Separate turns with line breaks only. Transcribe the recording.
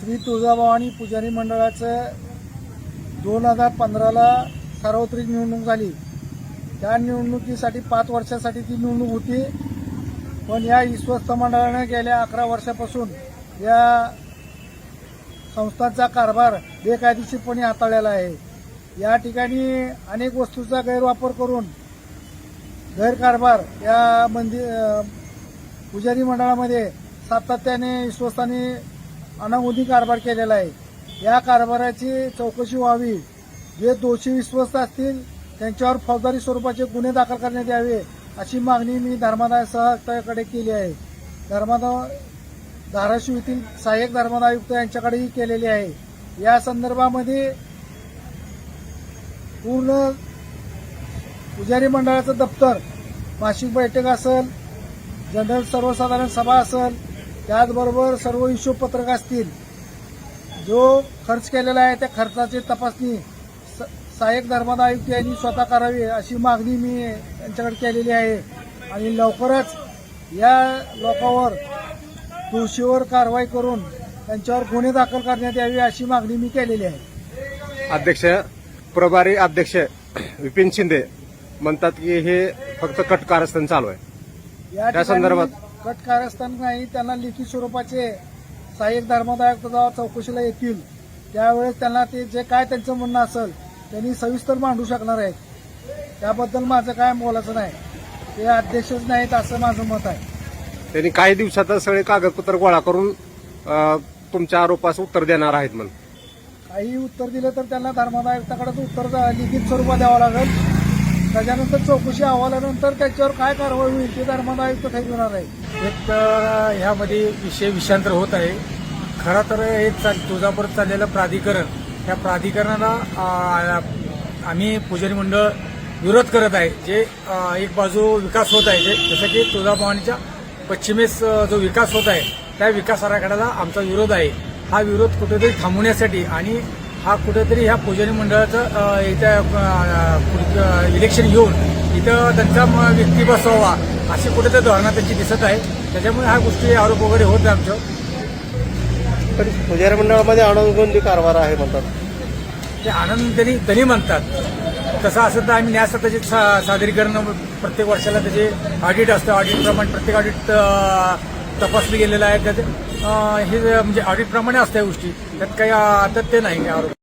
श्री तुळजाभवानी पुजारी मंडळाचं दोन हजार पंधराला सार्वत्रिक निवडणूक झाली. त्या निवडणुकीसाठी पाच वर्षासाठी ती निवडणूक होती. पण या विश्वस्त मंडळाने गेल्या अकरा वर्षापासून या संस्थांचा कारभार बेकायदेशीरपणे हाताळलेला आहे. या ठिकाणी अनेक वस्तूंचा गैरवापर करून गैरकारभार या मंदिर पुजारी मंडळामध्ये सातत्याने विश्वस्तांनी अनामोदी कारभार केलेला आहे. या कारभाराची चौकशी व्हावी. जे दोषी विश्वस्त असतील त्यांच्यावर फौजदारी स्वरूपाचे गुन्हे दाखल करण्यात यावे अशी मागणी मी धर्मादाय सहआयुक्ताकडे केली आहे. धर्मादाय धाराशिव येथील सहाय्यक धर्मादाय आयुक्त यांच्याकडेही केलेली आहे. या संदर्भामध्ये पूर्ण पुजारी मंडळाचं दप्तर मासिक बैठक असेल जनरल सर्वसाधारण सभा असेल त्याचबरोबर सर्व हिशोब पत्रक असतील जो खर्च केलेला आहे त्या खर्चाची तपासणी स- सहाय्यक धर्मादाय आयुक्त यांनी स्वतः करावी अशी मागणी मी यांच्याकडे केलेली आहे आणि लवकरच या लोकांवर दोषीवर कारवाई करून त्यांच्यावर गुन्हे दाखल करण्यात यावे अशी मागणी मी केलेली आहे
अध्यक्ष प्रभारी अध्यक्ष विपिन शिंदे म्हणतात की हे फक्त कट कारस्थान चालू आहे
या
संदर्भात?
कट कारस्थान नाही त्यांना लेखी स्वरूपाचे सहाय्यक धर्मदायक चौकशीला येतील. त्यावेळेस त्यांना ते जे काय त्यांचं म्हणणं असेल त्यांनी सविस्तर मांडू शकणार आहेत. त्याबद्दल माझं काय बोलायचं नाही. ते अध्यक्षच नाहीत असं माझं मत आहे.
त्यांनी काही दिवसातच सगळे कागदपत्र गोळा करून तुमच्या आरोपास उत्तर देणार आहेत म्हणून.
काही उत्तर दिलं तर त्यांना धर्मादायुक्ताकडेच उत्तर लिखित स्वरूपात द्यावं लागेल. त्याच्यानंतर चौकशी अहवालानंतर त्याच्यावर काय कारवाई होईल ते धर्मादायुक्त ठरविणार आहे
एक तर ह्यामध्ये विषय विषांतर होत आहे. खरं तर हे चाल तुळजापूर चाललेलं प्राधिकरण त्या प्राधिकरणाला आम्ही पुजारी मंडळ विरोध करत आहे. जे एक बाजू विकास होत आहे जे जसं की तुळजाभवानीच्या पश्चिमेस जो विकास होत आहे त्या विकास आराखड्याला आमचा विरोध आहे. हा विरोध कुठेतरी थांबवण्यासाठी आणि हा कुठेतरी ह्या पुजारी मंडळाचं इथं इलेक्शन घेऊन इथं त्यांचा व्यक्ती बसवावा अशी कुठेतरी धोरणा त्यांची दिसत आहे. त्याच्यामुळे ह्या गोष्टी आरोप वगैरे होत आहे आमचं
पण पुजारी मंडळामध्ये अनोगोंदी कारभार आहे म्हणतात.
ते आनंद त्यांनी त्यांनी म्हणतात तसं असेल तर आम्ही न्यायसत्ताचे सा सादरीकरण प्रत्येक वर्षाला त्याचे ऑडिट असतं. ऑडिटप्रमाणे प्रत्येक ऑडिट तपासलं गेलेलं आहे. त्याचे हे म्हणजे ऑडिटप्रमाणे असतं गोष्टी त्यात काही अं, तथ्य नाही आरोप.